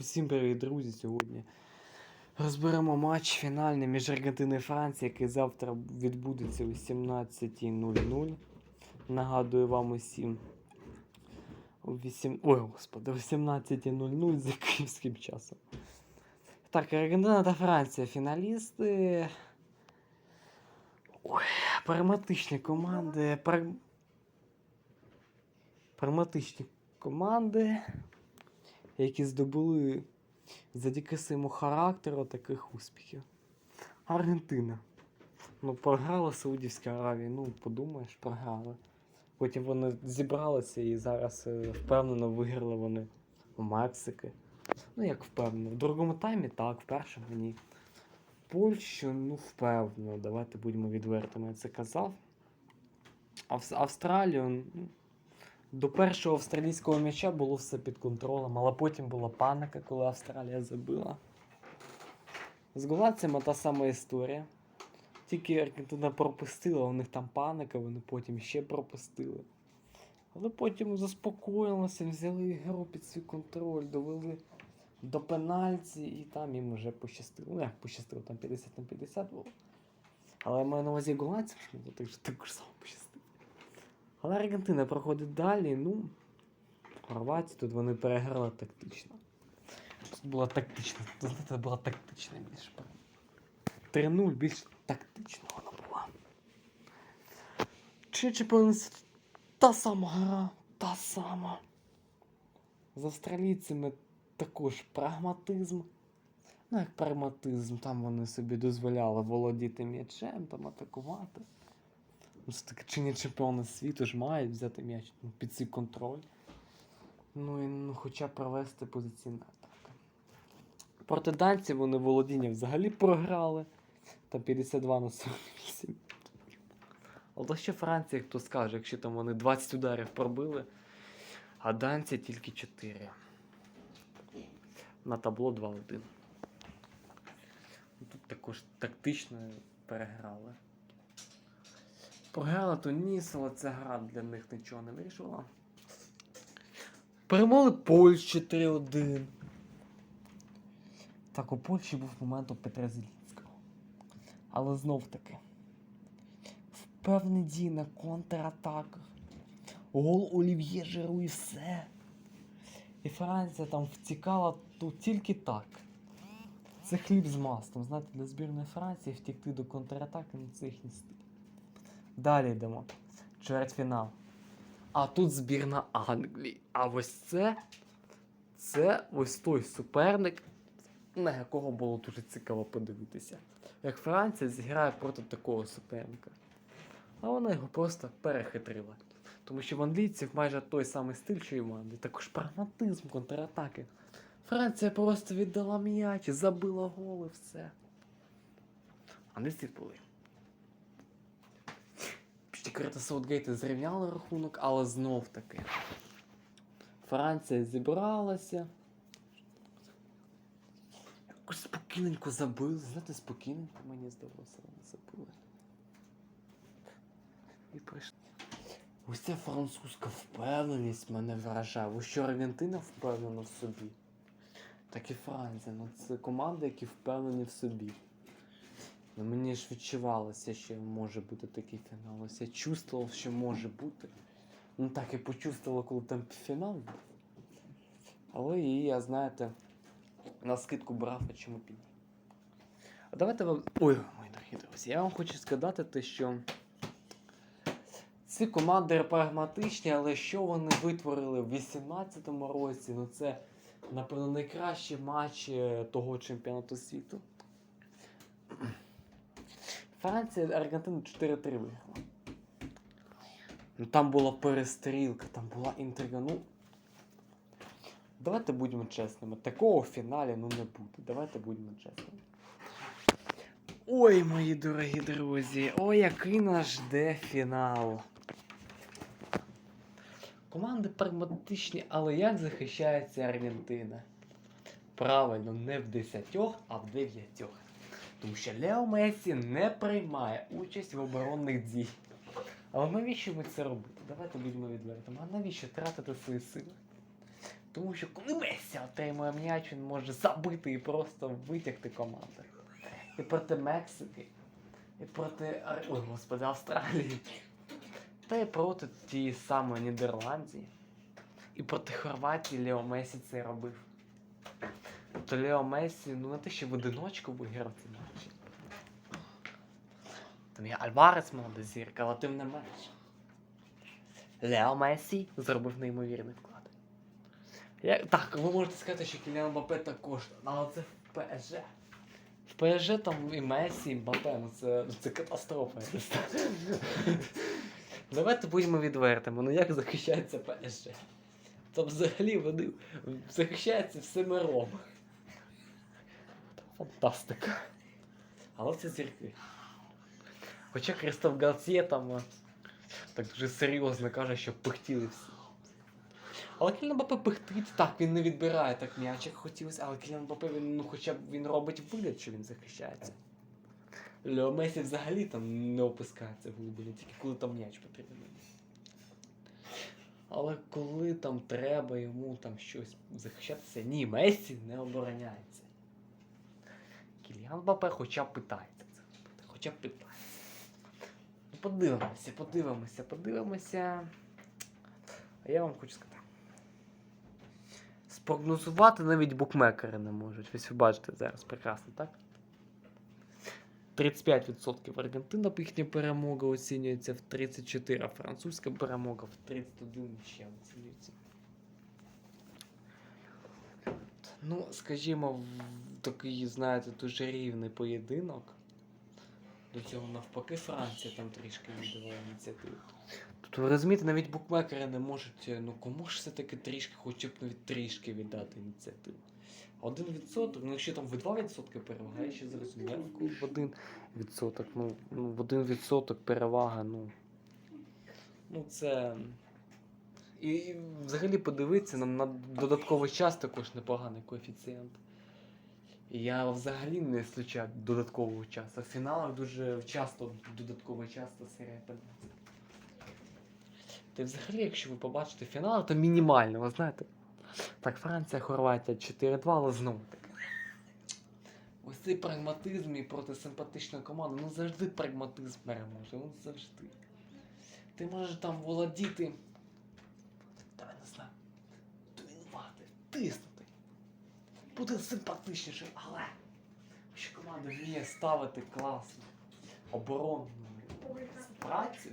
Усім привіт, друзі! Сьогодні розберемо матч фінальний між Аргентиною і Францією, який завтра відбудеться о 17.00. Нагадую вам усім. О 8... Ой, господи, о 17.00 за київським часом. Так, Аргентина та Франція фіналісти. Ой, прагматичні команди. Праг... Прагматичні команди які здобули завдяки своєму характеру таких успіхів. Аргентина. Ну, програла Саудівська Аравія, ну, подумаєш, програли. Потім вони зібралися і зараз е, впевнено виграли вони у Мексики. Ну, як впевнено. В другому таймі так, в першому ні. Польщу, ну, впевнено, давайте будемо відвертими, я це казав. Авс- Австралію, ну, до першого австралійського м'яча було все під контролем, але потім була паніка, коли Австралія забила. З голландцями та сама історія. Тільки Аргентина пропустила, у них там паника, вони потім ще пропустили. Але потім заспокоїлися, взяли ігру під свій контроль, довели до пенальті, і там їм вже пощастило. Ну як пощастило, там 50 на 50 було. Але я маю на увазі голландців, що так, також само пощастило. Але Аргентина проходить далі, ну. Хорватія тут вони переграли тактично. Тут була тактична. Тут знаєте, була тактична більше. 3-0 більш тактично вона була. Чи чемпіонство та сама гра, та сама. З австралійцями також прагматизм. Ну, як прагматизм, там вони собі дозволяли володіти м'ячем, там атакувати. Ну, це таке чинні чемпіони світу ж мають взяти м'яч ну, під свій контроль. Ну і ну, хоча провести позиційну атаку. Проти данців вони володіння взагалі програли. Та 52 на 48. Але ще Франція, хто скаже, якщо там вони 20 ударів пробили, а данці тільки 4. На табло 2-1. Тут також тактично переграли. Програла Туніс, але ця гра для них нічого не вирішила. Перемогли Польщу 3-1. Так, у Польщі був момент у Петра Зелінського. Але знов таки. Впевнені дії на контратаках. Гол Олів'є і все. І Франція там втікала тут тільки так. Це хліб з маслом. Знаєте, для збірної Франції втікти до контратаки, ну це їхній стиль. Далі йдемо. Чвертьфінал. А тут збірна Англії. А ось це. Це ось той суперник, на якого було дуже цікаво подивитися. Як Франція зіграє проти такого суперника. А вона його просто перехитрила. Тому що в англійців майже той самий стиль, що і в Англії. Також прагматизм, контратаки. Франція просто віддала м'яч, забила голи, все. Англійці були. Після Крита Саутгейта зрівняли рахунок, але знов таки. Франція зібралася. Якось спокійненько забили. Знаєте, спокійненько мені здалося, вони забили. І прийшли. Ось ця французька впевненість мене вражає. Ось що Аргентина впевнена в собі. Так і Франція. Ну це команди, які впевнені в собі. Ну, мені ж відчувалося, що може бути такий фінал. Ось я чувствував, що може бути. Ну так і почувствував, коли там фінал був. Але і я, знаєте, на скидку брав, а чому б. А давайте вам. Ой, мої дорогі друзі, я вам хочу сказати те, що ці команди прагматичні, але що вони витворили в 18-му році, ну це, напевно, найкращі матчі того чемпіонату світу. Франція Аргентину 4-3 виграла. Ну там була перестрілка, там була інтрига. Ну. Давайте будемо чесними. Такого в фіналі ну не буде. Давайте будемо чесними. Ой, мої дорогі друзі, ой, який нас жде фінал. Команди прагматичні, але як захищається Аргентина? Правильно, не в 10, а в 9. Тому що Лео Месі не приймає участь в оборонних діях. Але навіщо ми це робити? Давайте будемо відвертими. А навіщо тратити свої сили? Тому що коли Месі отримує м'яч, він може забити і просто витягти команду. І проти Мексики, і проти Ой, господи, Австралії. Та й проти тієї самої Нідерландії. І проти Хорватії Лео Месі це робив. То Лео Месі, ну не те, що в одиночку цей матч. Там є Альварес молода зірка, але тим не менше. Лео Месі зробив неймовірний вклад. Я, так, ви можете сказати, що Кіліан Мбаппе також, але це в ПСЖ. В ПСЖ там і Месі, і Мбаппе, ну це, це катастрофа. Давайте будемо відвертими, ну як захищається ПСЖ? Там взагалі вони захищаються всемиром. Фантастика. Але це зірки. Хоча Кристоф Галтьє там так дуже серйозно каже, що пихтіли всі. Але Кіліан Мбаппе пихтить, так, він не відбирає так м'яч, як хотілося, але Кіліан Мбаппе, він, ну, хоча б він робить вигляд, що він захищається. Лео Месі взагалі там не опускається в глибину, тільки коли там м'яч потрібен. Але коли там треба йому там щось захищатися, ні, Месі не обороняється. Мбаппе хоча б питається це робити, хоча б питається. Ну, подивимося, подивимося, подивимося. А я вам хочу сказати. Спрогнозувати навіть букмекери не можуть. Ось ви бачите зараз прекрасно, так? 35% Аргентина їхня перемога оцінюється в 34, а французька перемога в 31 ще оцінюється. Ну, скажімо, в такий, знаєте, дуже рівний поєдинок. До цього навпаки Франція там трішки віддавала ініціативу. Тобто, ви розумієте, навіть букмекери не можуть, е, ну кому ж все-таки трішки, хоча б навіть трішки віддати ініціативу. Один відсоток, ну якщо там ви 2% перевага, я ще зрозумів, в один відсоток, ну, ну в один відсоток перевага, ну. Ну це. І, і взагалі подивитися на, на додатковий час також непоганий коефіцієнт. І я взагалі не исключаю додаткового часу. В фіналах дуже часто додатковий час та серія пенальті. Та взагалі, якщо ви побачите фінал, то мінімально, ви знаєте. Так, Франція, Хорватія 4-2, але знову таки. Ось цей прагматизм і проти симпатичної команди, ну завжди прагматизм переможе, ну завжди. Ти можеш там володіти. Давай не знаю. Домінувати, тиснути. Буде симпатичніше, але що команда вміє ставити класно. Оборонну працю.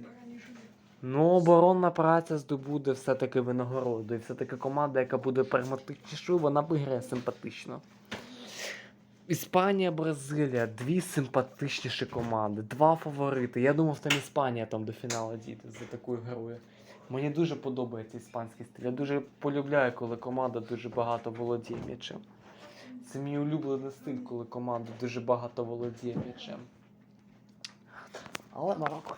Ну, оборонна праця здобуде все-таки винагороду. І все-таки команда, яка буде прагматичнішою, вона виграє симпатично. Іспанія, Бразилія, дві симпатичніші команди, два фаворити. Я думав, там Іспанія там до фіналу дійде за такою грою. Мені дуже подобається іспанський стиль. Я дуже полюбляю, коли команда дуже багато володіє м'ячем. Це мій улюблений стиль, коли команда дуже багато володіє м'ячем. Але Марокко.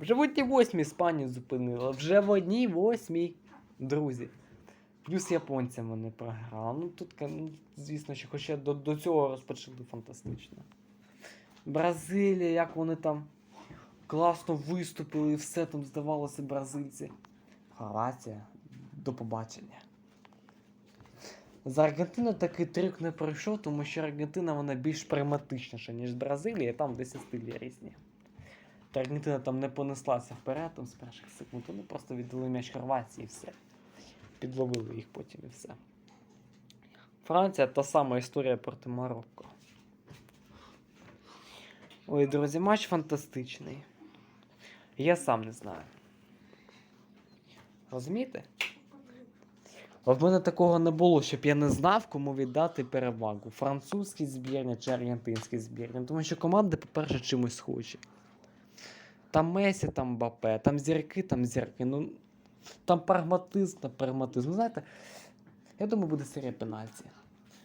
Вже в одній восьмій Іспанію зупинила. Вже в одній восьмій, друзі. Плюс японцям вони програли. Ну тут, ну, звісно, що хоча до, до цього розпочали фантастично. Бразилія, як вони там класно виступили і все там здавалося бразильці. Хорватія, до побачення. За Аргентину такий трюк не пройшов, тому що Аргентина вона більш прагматичніша, ніж Бразилія, там десь стилі різні. Та Аргентина там не понеслася вперед там, з перших секунд, вони просто віддали м'яч Хорватії і все. Підловили їх потім і все. Франція та сама історія проти Марокко. Ой, друзі, матч фантастичний. Я сам не знаю. Розумієте? В мене такого не було, щоб я не знав, кому віддати перевагу. Французькій збірні чи аргентинській збірні. Тому що команди, по-перше, чимось схожі. Там Месі, там Бапе, там зірки, там зірки. Ну, там прагматизм та прагматизм. Ну, знаєте, я думаю, буде серія пенальті.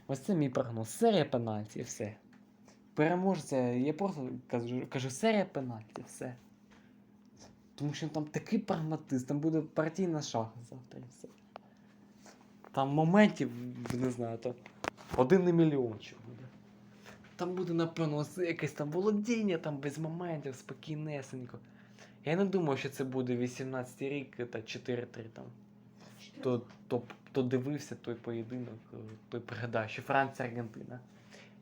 Ось це мій прогноз. Серія пенальті, все. Переможця, я просто кажу, кажу серія пенальті, все. Тому що там такий прагматизм, там буде партійна шах завтра і все. Там моментів, не знаю, то один на мільйон що буде. Там буде, напевно, якесь там володіння, там без моментів, спокійнесенько. Я не думав, що це буде 18 рік та 4-3 там. То, то, то дивився той поєдинок, е, той пригадав, що Франція Аргентина.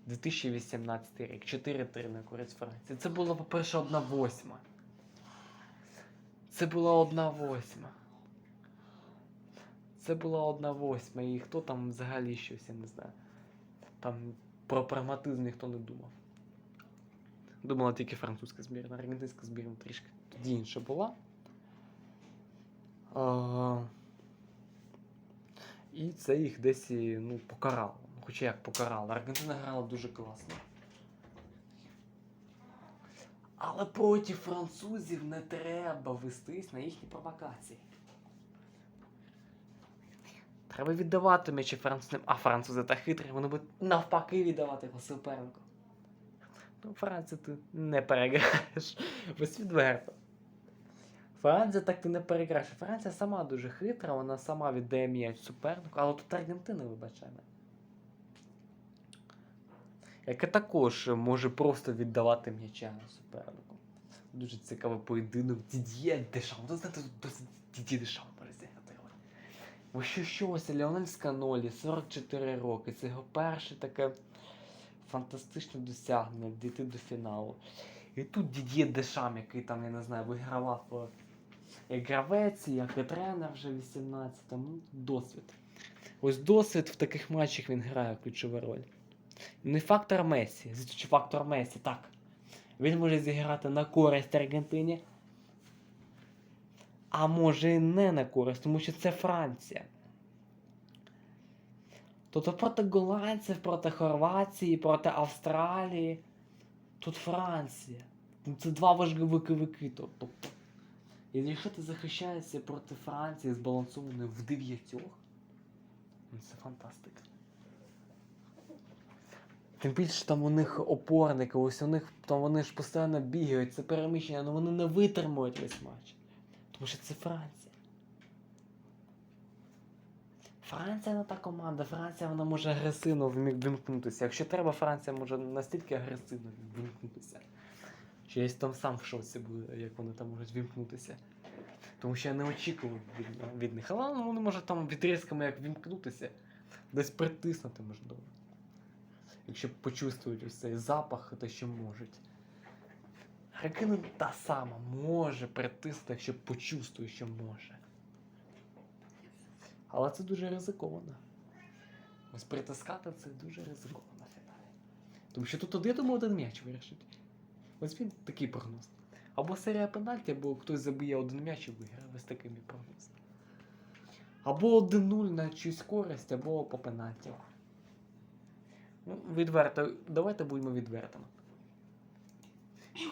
2018 рік, 4-3 на користь Франції. Це було, по-перше, одна восьма. Це була одна восьма. Це була одна восьма. І хто там взагалі щось, я не знаю. Там про прагматизм ніхто не думав. Думала тільки французька збірна, аргентинська збірна трішки тоді інша була. А, і це їх десь ну, покарало. Ну, Хоча як покарало. Аргентина грала дуже класно. Але проти французів не треба вестись на їхні провокації. Треба віддавати м'ячі французам, а французи та хитрі, вони будуть навпаки віддавати його супернику. Ну, Францію ти не переграєш. Ось відверто. Франція так ти не переграєш. Франція сама дуже хитра, вона сама віддає м'яч супернику, але тут Аргентина вибачай мене. Яка також може просто віддавати м'яча супернику. Дуже цікавий поєдинок. Дід'є Дешам. Досить Дід'є Дешам може зіграти. Що щось, Леонель Сканолі, 44 роки. Це його перше таке фантастичне досягнення дійти до фіналу. І тут Дід'є Дешам, який там, я не знаю, вигравав е, як гравець, як і тренер вже в 18-му. Досвід. Ось досвід в таких матчах він грає ключову роль. Не фактор Месі, чи фактор Месі, так. Він може зіграти на користь Аргентині. А може і не на користь, тому що це Франція. Тобто проти голландців, проти Хорватії, проти Австралії. Тут Франція. Ну, Це два важковики. Тобто. І якщо ти захищаєшся проти Франції збалансованою в дев'ятьох, ну це фантастика. Тим більше там у них опорники, ось у них там вони ж постійно бігають, це переміщення, але вони не витримують весь матч. Тому що це Франція. Франція не та команда, Франція вона може агресивно вмі- вимкнутися. Якщо треба, Франція може настільки агресивно вимкнутися. Що я там сам в шоці буду, як вони там можуть вимкнутися. Тому що я не очікував від, від них. Але ну, вони можуть там відрізками як вимкнутися, десь притиснути можливо. Якщо почувствують ось цей запах, то що можуть. Ракина та сама може притиснути, якщо почувствує, що може. Але це дуже ризиковано. Ось притискати це дуже ризиковано фіналі. Тому що тут один тому один м'яч вирішить. Ось він такий прогноз. Або серія пенальті, або хтось забиє один м'яч і виграє. Ось такий мій прогноз. Або 1-0 на чиюсь користь, або по пенальті. Ну, відверто, давайте будемо відвертими.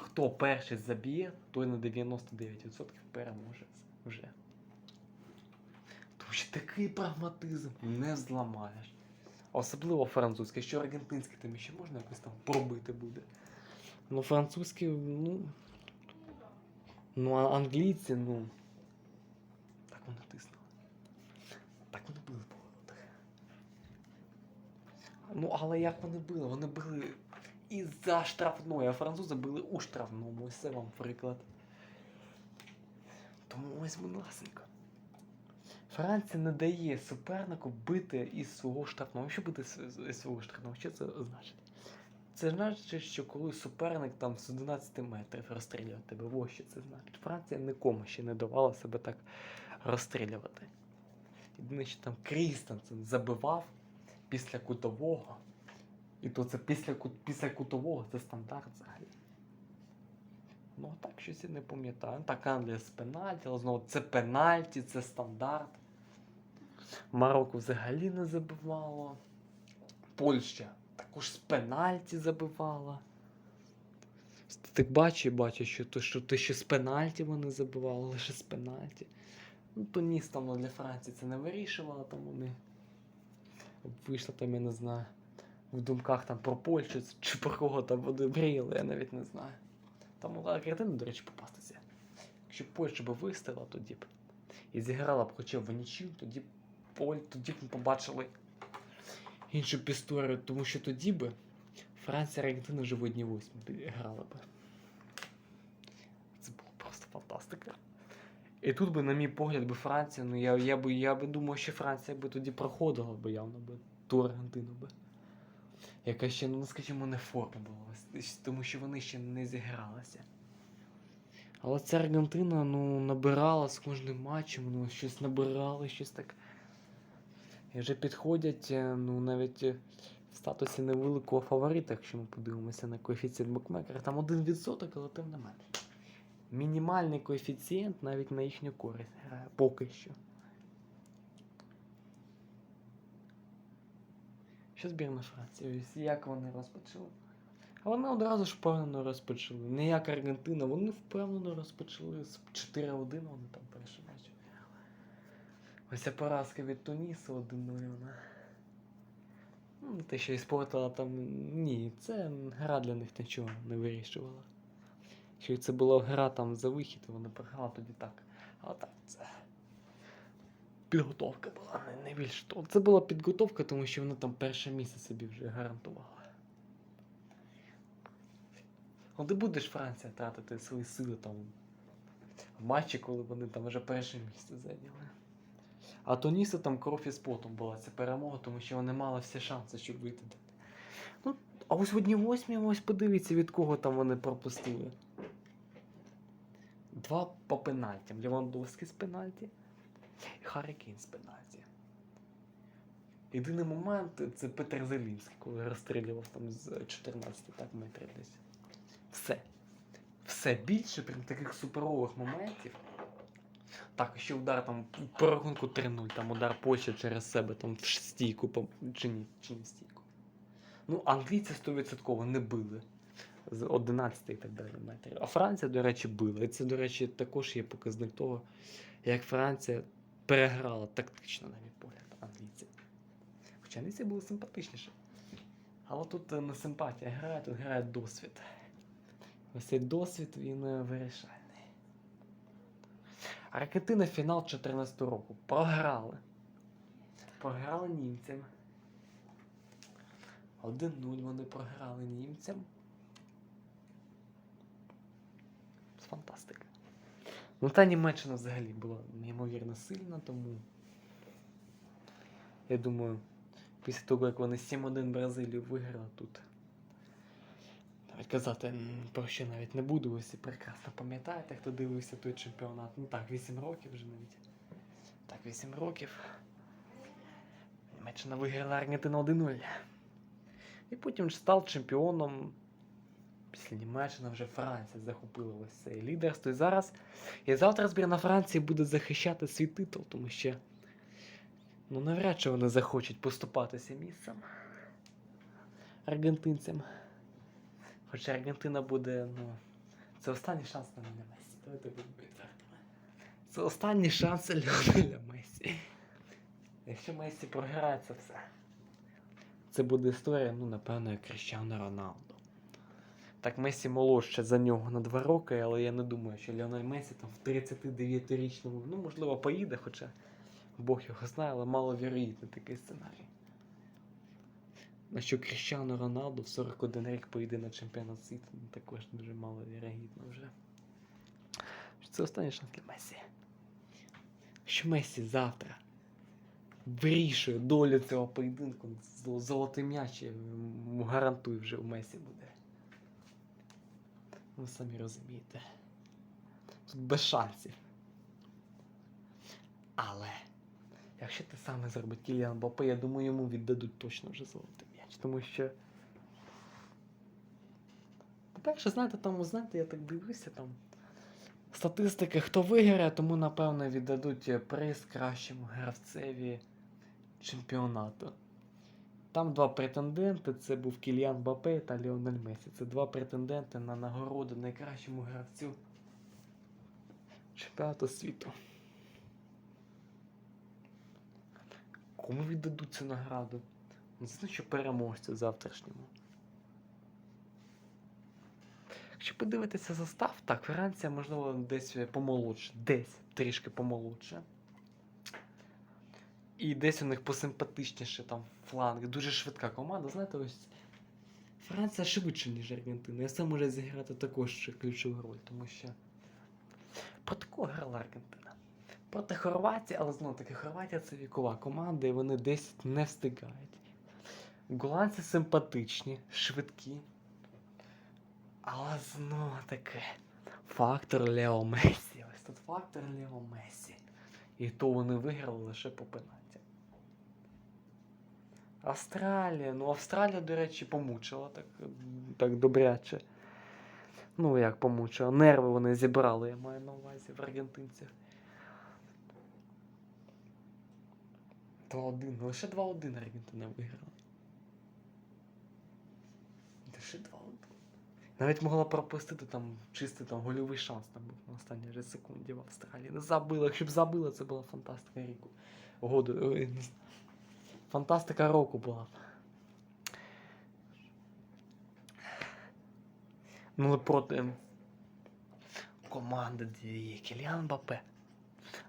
Хто перший заб'є, той на 99% переможе вже. Що такий прагматизм не зламаєш. Особливо французький, що аргентинський там ще можна якось там пробити буде. Ну, французький, ну. Ну, а англійці, ну. Так вони тиснули. Так вони били по воротах. Ну, але як вони били? Вони били із-за штрафної, а французи били у штрафному. Ось це вам приклад. Тому ось, будь ласенько. Франція не дає супернику бити із свого штрафного. Що бити із свого штрафного? Що це значить? Це значить, що коли суперник там з 11 метрів розстрілює тебе, ось що це значить. Франція нікому ще не давала себе так розстрілювати. Єдине, що там Крістенсен забивав після кутового. І то це після, після кутового це стандарт взагалі. Ну, так щось я не пам'ятаю. Так, Англія з пенальті, але знову це пенальті, це стандарт. Марокко взагалі не забивало. Польща також з пенальті забивала. Ти бачиш бачиш, що, то, що ти ще з пенальті вони забивали, лише з пенальті. Ну, то ніс там ну, для Франції це не вирішувало, там вони вийшли там, я не знаю, в думках там про Польщу чи про кого там вони мріяли, я навіть не знаю. Там могла Аргентина, до речі, попастися. Якщо Польща б вистояла, тоді б. І зіграла б хоча б в нічию, тоді б тоді б ми побачили іншу б історію, тому що тоді б Франція Аргентина вже в одній восьмі грали б. Це було просто фантастика. І тут би, на мій погляд, би Франція, ну я, я, би, я би думав, що Франція би тоді проходила би явно би ту Аргентину би. Яка ще, ну скажімо, не форма була, тому що вони ще не зігралися. Але ця Аргентина ну, набирала з кожним матчем, ну, щось набирала, щось так. І вже підходять, е, ну, навіть е, в статусі невеликого фаворита, якщо ми подивимося на коефіцієнт букмекера, там 1%, але тим не менше. Мінімальний коефіцієнт навіть на їхню користь грає поки що. Що збірна Франції? Як вони розпочали? А вони одразу ж впевнено розпочали. Не як Аргентина, вони впевнено розпочали з 4-1 вони там перший матч. Ось ця поразка від Тунісу 1-0 вона. Ну, те, що іспортила там. Ні, це гра для них нічого не вирішувала. Якщо це була гра там за вихід, і вони програли тоді так. А так це. Підготовка була, не, більше того. Це була підготовка, тому що вони там перше місце собі вже гарантували. Ну ти будеш Франція тратити свої сили там в матчі, коли вони там вже перше місце зайняли. А Тунісу там кров із потом була ця перемога, тому що вони мали всі шанси, щоб вийти. Ну, а ось в одній восьмій, ось подивіться, від кого там вони пропустили. Два по пенальтям. Левандовський з пенальті і Харі з пенальті. Єдиний момент це Петр Зелінський, коли розстрілював там з 14 так метрів десь. Все. Все більше прям таких суперових моментів. Так, ще удар там по рахунку 3-0, там удар Польщі через себе там в стійку, чи ні, чи не стійку. Ну, англійці 100% не били з 11 і так далі метрів. А Франція, до речі, била. І це, до речі, також є показник того, як Франція переграла тактично, на мій погляд, англійців. Хоча англійці були симпатичніші. Але тут е, не симпатія грає, тут грає досвід. Ось цей досвід він е, вирішальний. Аргентина фінал 14 року. Програли. Програли німцям. 1-0 вони програли німцям. Фантастика. Ну та Німеччина взагалі була неймовірно сильна, тому. Я думаю, після того, як вони 7-1 Бразилію виграли тут. Навіть казати про що навіть не буду, всі прекрасно пам'ятаєте, хто дивився той чемпіонат. Ну так, 8 років вже навіть. Так, 8 років. Німеччина виграла Аргентину 1-0. І потім став чемпіоном. Після Німеччини вже Франція захопила ось це лідерство. І зараз. І завтра збірна Франції буде захищати свій титул, тому що. Ну, навряд чи вони захочуть поступатися місцем аргентинцям. Хоча Аргентина буде, ну. Це останній шанс на мене Месі. Давайте будемо. Це останній шанс Леонеля Месі. Якщо Месі програє, це все. Це буде історія, ну, напевно, як Кріщано Роналдо. Так, Месі молодше за нього на 2 роки, але я не думаю, що Леонель Месі там в 39-річному, ну, можливо, поїде, хоча Бог його знає, але маловірогідний такий сценарій. На що Кріщано Роналдо в 41 рік поїде на чемпіонат світу, ну, також дуже маловірогідно вже. Це останній шанс для Месі. Якщо Месі завтра вирішує долю цього поєдинку, зо- золотий м'яч, гарантую, вже у Месі буде. Ви самі розумієте. Тут без шансів. Але, якщо те саме зробить Кіліан Бапе, я думаю, йому віддадуть точно вже золотий м'яч. Тому що. По-перше, знаєте, там, знаєте, я так дивлюся там. Статистики, хто виграє, тому напевно віддадуть е, приз кращому гравцеві чемпіонату. Там два претенденти: це був Кіліан Бапе та Ліонель Месі. Це два претенденти на нагороду найкращому гравцю чемпіонату світу. Кому віддадуть цю награду? Ну, Звісно, що переможцю завтрашньому. Якщо подивитися состав, так, Франція, можливо, десь помолодше, десь трішки помолодше. І десь у них посимпатичніше там фланг. Дуже швидка команда. Знаєте, ось Франція швидше, ніж Аргентина. І це може зіграти також ключову роль, тому що Проти кого грала Аргентина? Проти Хорватії, але знову таки Хорватія це вікова команда, і вони десь не встигають. Голландці симпатичні, швидкі. Але знову таки фактор Лео Месі. Ось тут фактор Лео Месі. І то вони виграли лише по пенальті. Австралія. Ну, Австралія, до речі, помучила так, так добряче. Ну, як помучила. Нерви вони зібрали, я маю на увазі в аргентинцях. 2-1. Лише 2-1 Аргентина виграла. Лише 2-1. Навіть могла пропустити там чистий там гольовий шанс там був на останній же секунді в Австралії. Не забила. Якщо б забила, це була фантастика ріку. Году. Фантастика року була. Ну, проти команди дві Кіліан Бапе.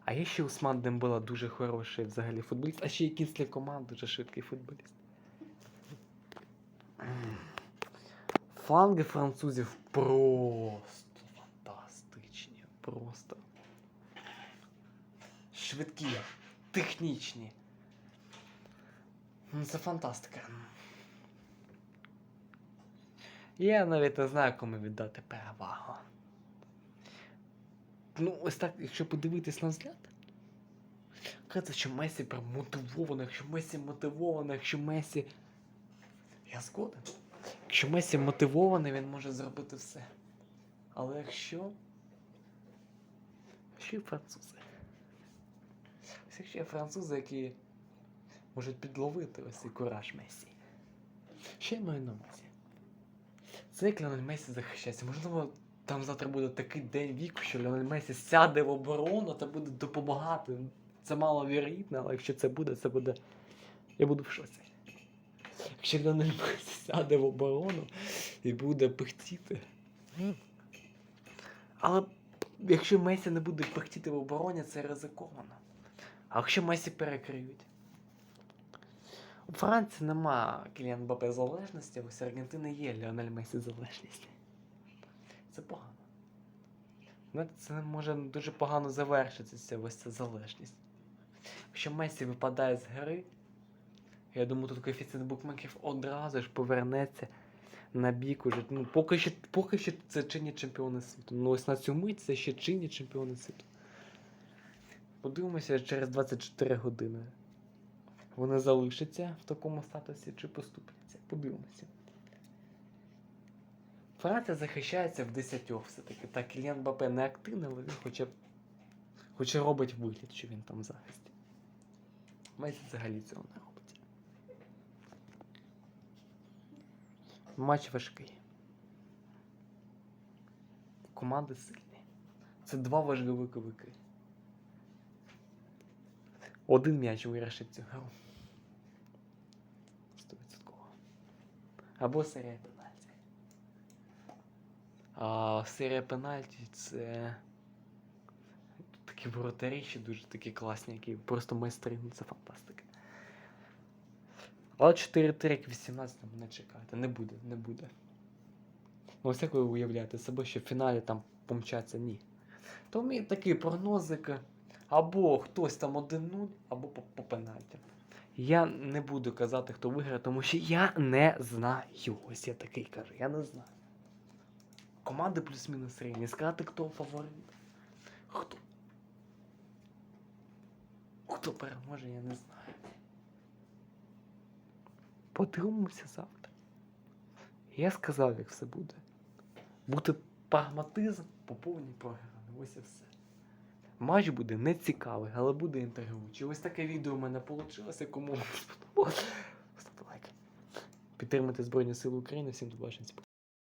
А є ще Усман Дембела дуже хороший взагалі футболіст, а ще і Кінслі команд дуже швидкий футболіст. Фланги французів просто фантастичні. Просто. Швидкі, технічні. Ну, Це фантастика. Я навіть не знаю, кому віддати перевагу. Ну, ось так, якщо подивитись на взгляд. Кажеться, що Месі прям мотивований, якщо Месі мотивований, якщо Месі. Я згоден. Якщо Месі мотивований, він може зробити все. Але якщо. Ще й французи. Якщо є французи, які можуть підловити ось цей кураж Месі. Що я маю на увазі? Це як Леонель Месі захищається. Можливо, там завтра буде такий день віку, що Леонель Месі сяде в оборону та буде допомагати. Це мало вірогідно, але якщо це буде, це буде. Я буду в шоці. Якщо Леонель Месі сяде в оборону і буде пихтіти. Але якщо Месі не буде пихтіти в обороні, це ризиковано. А якщо Месі перекриють? Франції нема Кіліан Бапе залежності, ось Аргентини є Леонель Месі залежність. Це погано. Знаєте, це може дуже погано завершитися ось ця залежність. Якщо Месі випадає з гри, я думаю, тут коефіцієнт букмекерів одразу ж повернеться на бік уже. Ну, поки що, поки що це чинні чемпіони світу. Ну ось на цю мить це ще чинні чемпіони світу. Подивимося через 24 години. Вони залишаться в такому статусі чи поступляться. Подивимося. Франція захищається в 10 все-таки. Так, Кіліан Бапе не активний, але він хоча хоча робить вигляд, що він там в захисті. Месі взагалі цього не робить. Матч важкий. Команди сильні. Це два важливиковики. Один м'яч вирішить цю гру. 100%. Або серія пенальті. А серія пенальті це такі воротарі ще дуже такі класні, які просто майстри, ну це фантастика. Але 4-3 як 18 не чекайте, не буде, не буде. Ну, ось як ви уявляєте себе, що в фіналі там помчаться, ні. То мій такий прогнозик. Або хтось там 1-0, або по, по пенальтям. Я не буду казати, хто виграє, тому що я не знаю. Ось я такий кажу, я не знаю. Команди плюс-мінус рівні. Сказати, хто фаворит. Хто? Хто переможе, я не знаю. Подивимося завтра. Я сказав, як все буде. Бути прагматизм по повній програмі. Ось і все. Матч буде не цікавий, але буде інтригуючий. Ось таке відео в мене вийшло. Кому сподобалось, ставте лайк. Підтримайте Збройні Сили України. Всім побачення.